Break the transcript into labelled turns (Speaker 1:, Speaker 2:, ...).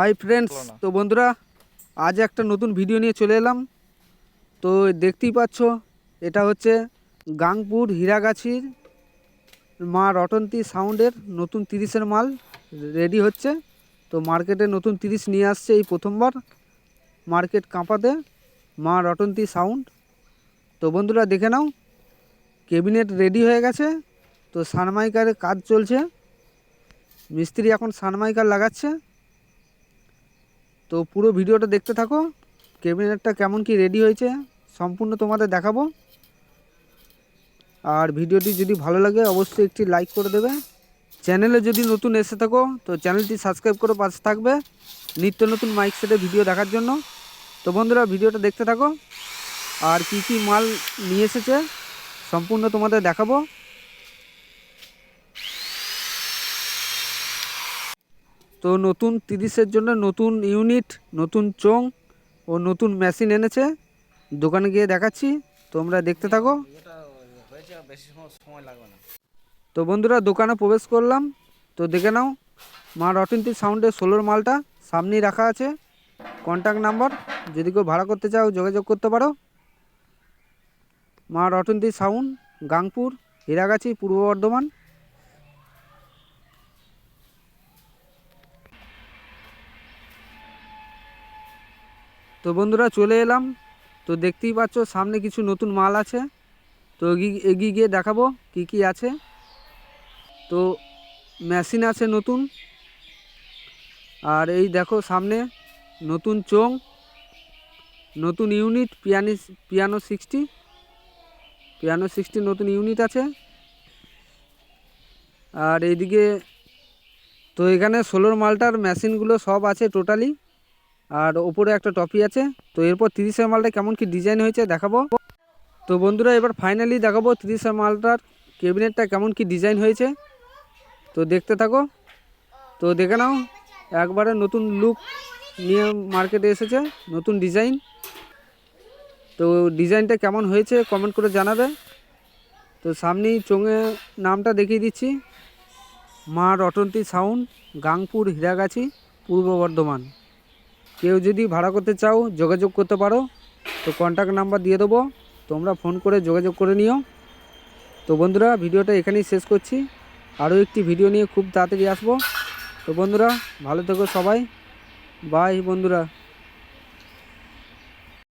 Speaker 1: Hi friends. তো বন্ধুরা আজ একটা নতুন ভিডিও নিয়ে চলে এলাম। তো দেখতেই পাচ্ছ এটা হচ্ছে গাংপুর হীরাগাছির মা রটন্তী সাউন্ডের নতুন তিরিশের মাল রেডি হচ্ছে। তো মার্কেটে নতুন তিরিশ নিয়ে আসছে এই প্রথমবার মার্কেট কাঁপাতে মা রটন্তী সাউন্ড। তো বন্ধুরা দেখে নাও ক্যাবিনেট রেডি হয়ে গেছে। তো সানমাইকারের কাজ চলছে। মিস্ত্রি এখন সানমাইকার লাগাচ্ছে। তো পুরো ভিডিওটা দেখতে থাকো। ক্যাবিনেটটা কেমন কি রেডি হয়েছে, সম্পূর্ণ তোমাদের দেখাবো। আর ভিডিওটি যদি ভালো লাগে, অবশ্যই একটি লাইক করে দেবে। চ্যানেলে যদি নতুন এসে থাকো, তো চ্যানেলটি সাবস্ক্রাইব করে পাশে থাকবে। নিত্য নতুন মাইক সেটে ভিডিও দেখার জন্য। তো বন্ধুরা, ভিডিওটা দেখতে থাকো। আর কি কি মাল নিয়ে এসেছে, সম্পূর্ণ তোমাদের দেখাবো। তো নতুন তিরিশের জন্য নতুন ইউনিট, নতুন চোং ও নতুন মেশিন এনেছে। দোকানে গিয়ে দেখাচ্ছি, তোমরা দেখতে থাকো। তো বন্ধুরা, দোকানে প্রবেশ করলাম। তো দেখে নাও মা রটিন্তি সাউন্ডের ষোলোর মালটা সামনেই রাখা আছে। কন্ট্যাক্ট নাম্বার, যদি কেউ ভাড়া করতে চাও, যোগাযোগ করতে পারো। মা রটন্তি সাউন্ড, গাংপুর, হীরাগাছি, পূর্ব বর্ধমান। তো বন্ধুরা চলে এলাম। তো দেখতেই পাচ্ছ, সামনে কিছু নতুন মাল আছে। তো এগি- এগিয়ে গিয়ে দেখাবো কি কি আছে। তো মেশিন আছে নতুন। আর এই দেখো সামনে নতুন চোং নতুন ইউনিট, পিয়ানি, পিয়ানো সিক্সটি। পিয়ানো সিক্সটি নতুন ইউনিট আছে। আর এইদিকে, তো এখানে ষোলোর মালটার মেশিনগুলো সব আছে টোটালি। আর ওপরে একটা টপি আছে। তো এরপর তিরিশের মালটা কেমন কি ডিজাইন হয়েছে দেখাবো। তো বন্ধুরা, এবার ফাইনালি দেখাবো তিরিশের মালটার ক্যাবিনেটটা কেমন কি ডিজাইন হয়েছে। তো দেখতে থাকো। তো দেখে নাও, একবারে নতুন লুক নিয়ে মার্কেটে এসেছে, নতুন ডিজাইন তো ডিজাইনটা কেমন হয়েছে কমেন্ট করে জানাবে। তো সামনেই চোঙে নামটা দেখিয়ে দিচ্ছি। মা রটন্তী সাউন্ড, গাংপুর, হীরাগাছি, পূর্ব বর্ধমান। কেউ যদি ভাড়া করতে চাও, যোগাযোগ করতে পারো। তো কন্ট্যাক্ট নাম্বার দিয়ে দেবো। তোমরা ফোন করে যোগাযোগ করে নিও। তো বন্ধুরা, ভিডিওটা এখানেই শেষ করছি। আরও একটি ভিডিও নিয়ে খুব তাড়াতাড়ি আসব। তো বন্ধুরা, ভালো থেকো সবাই। বাই বন্ধুরা।